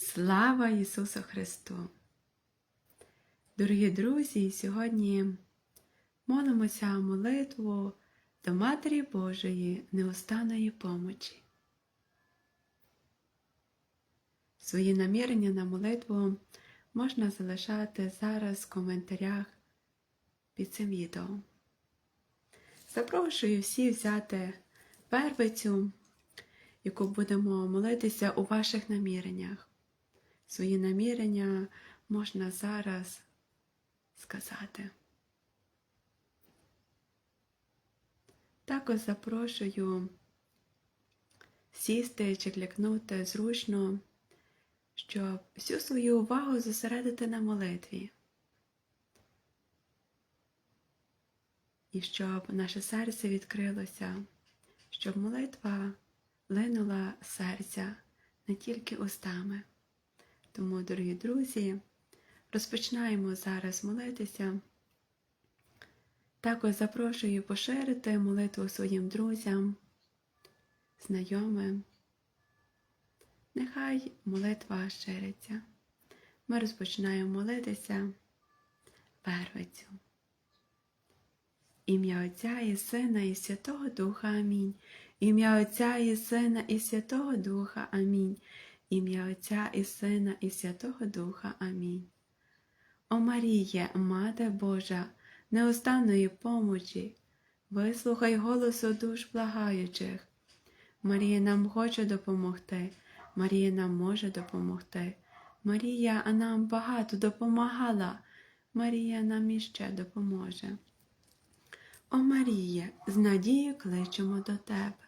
Слава Ісусу Христу! Дорогі друзі, сьогодні молимося молитву до Матері Божої неустанної помочі. Свої намірення на молитву можна залишати зараз в коментарях під цим відео. Запрошую всіх взяти первицю, яку будемо молитися у ваших наміреннях. Свої намірення можна зараз сказати. Також запрошую сісти чи клякнути зручно, щоб всю свою увагу зосередити на молитві. І щоб наше серце відкрилося, щоб молитва линула серця не тільки устами. Тому, дорогі друзі, розпочинаємо зараз молитися. Також запрошую поширити молитву своїм друзям, знайомим. Нехай молитва шириться. Ми розпочинаємо молитися первицю. Ім'я Отця і Сина і Святого Духа Амінь. Ім'я Отця і Сина і Святого Духа Амінь. Ім'я Отця і Сина і Святого Духа. Амінь. О Маріє, Мати Божа, неустанної помочі, вислухай голосу душ благаючих. Марія нам хоче допомогти, Марія нам може допомогти. Марія нам багато допомагала, Марія нам іще допоможе. О Маріє, з надією кличемо до Тебе.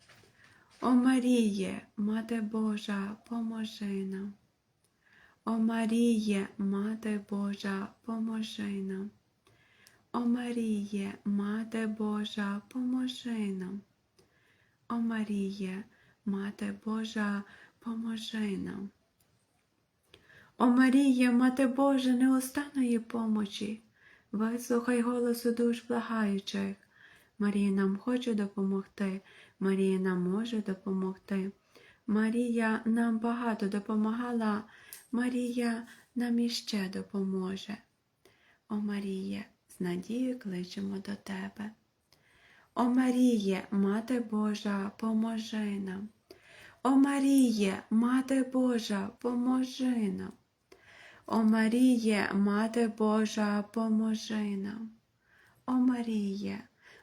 О Маріє, Мати Божа, поможи нам. О Маріє, Мати Божа, поможи нам. О Маріє, Мати Божа, поможи нам. О Маріє, Мати Божа, поможи нам. О Маріє, Мати Божа, неустанної помочі, вислухай голосу душ благаючих. Марія нам хоче допомогти, Марія нам може допомогти. Марія нам багато допомагала, Марія нам іще допоможе. О Маріє, з надією кличемо до Тебе. О Маріє, Мати Божа, поможи нам. О Маріє, Мати Божа, поможи нам. О Маріє, Мати Божа, поможи нам. О Маріє,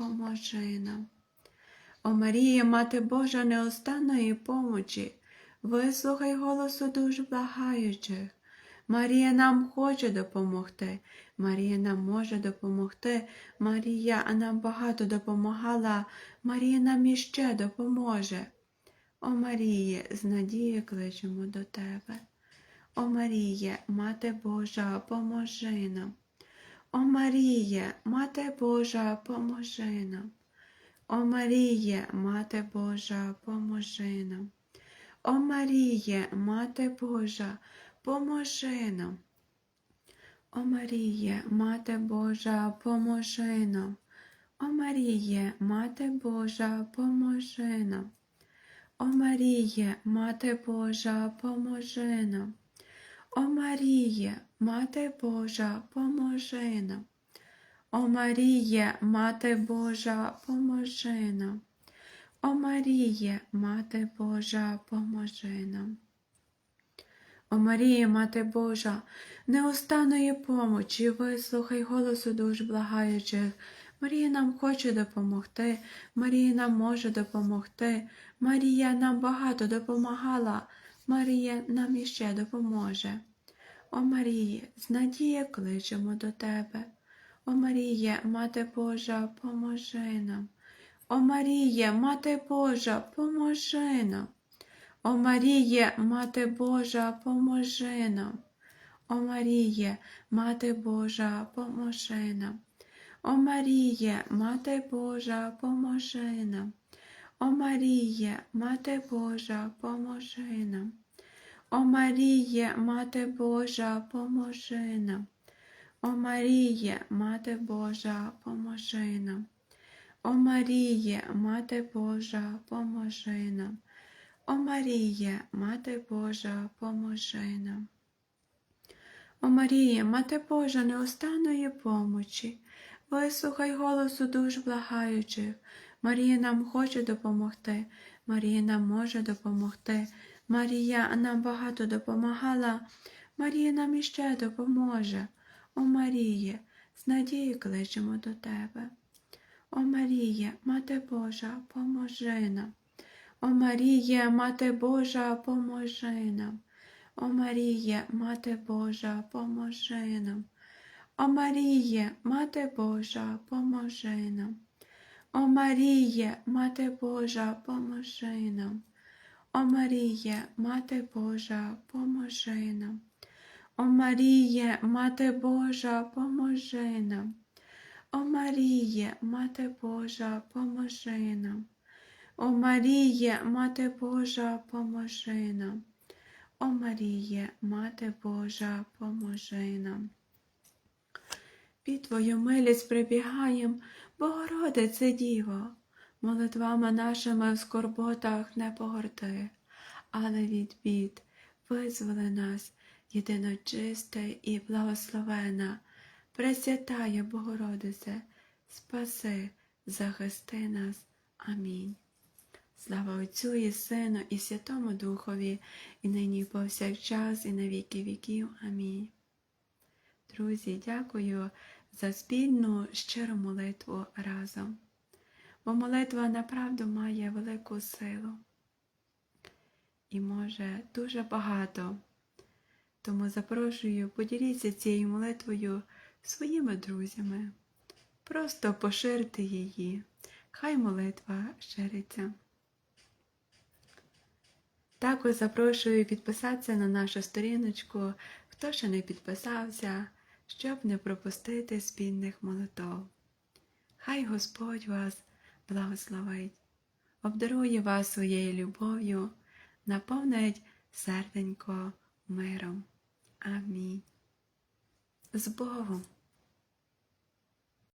поможи нам. О Марія, Мати Божа неостанної помочі, вислухай голосу душ благаючих. Марія нам хоче допомогти, Марія нам може допомогти, Марія нам багато допомагала, Марія нам іще допоможе. О Маріє, з надією кличемо до Тебе. О Маріє, Мати Божа, поможи нам. О Маріє, Мати Божа, поможи нам. О Маріє, Мати Божа, поможи нам. О Маріє, Мати Божа, поможи нам. О Маріє, Мати Божа, поможи нам. О Маріє, Мати Божа, поможи нам. О Маріє, Мати Божа, поможи нам. О Маріє, Мати Божа, поможи нам. О Маріє, Мати Божа, поможи нам. О Маріє, Мати Божа, поможи нам. О Марія, Мати Божа, неустанної помочі, вислухай голосу душ благаючих. Марія нам хоче допомогти, Марія нам може допомогти, Марія нам багато допомагала, Марія нам іще допоможе. О Марії, з надії кличемо до Тебе. О Маріє, Мати Божа, поможи нам. О Маріє, Мати Божа, поможи нам. О Маріє, Мати Божа, поможи нам. О Маріє, Мати Божа, поможи нам. О Маріє, Мати Божа, поможи нам. О Маріє, Мати Божа, поможи нам. О Маріє, Мати Божа, поможи нам. О Маріє, Мати Божа, поможи нам. О Маріє, Мати Божа, поможи нам. О Маріє, Мати Божа, поможи нам. О Маріє, Мати Божа, неустанної помочі, вислухай голосу душ благаючих. Марія нам хоче допомогти, Марія нам може допомогти. Марія нам багато допомагала, Марія нам іще допоможе. О Маріє, з надії кличемо до Тебе. О Маріє, Мати Божа, поможи нам. О Маріє, Мати Божа, поможи нам. О Маріє, Мати Божа, поможи нам. О Маріє, Мати Божа, поможи нам. О Маріє, Мати Божа, поможи нам. О Маріє, Мати Божа, поможи нам. О Маріє, Мати Божа, поможи нам. О Маріє, Мати Божа, поможи нам. О Маріє, Мати Божа, поможи нам. О Маріє, Мати Божа, поможи нам. Під Твою милість прибігаєм, Богородице Діво, молитвами нашими в скорботах не погорди, але від бід визволи нас, єдино чисте і благословена, Пресвятая Богородице, спаси, захисти нас. Амінь. Слава Отцю і Сину, і Святому Духові, і нині і повсякчас, і на віки віків. Амінь. Друзі, дякую за спільну щиру молитву разом. Бо молитва направду має велику силу і може дуже багато. Тому запрошую, поділіться цією молитвою своїми друзями. Просто поширте її. Хай молитва шириться. Також запрошую підписатися на нашу сторіночку, хто ще не підписався, щоб не пропустити спільних молитов. Хай Господь вас благословить, обдарує вас своєю любов'ю, наповнить серденько миром. Амінь. З Богом!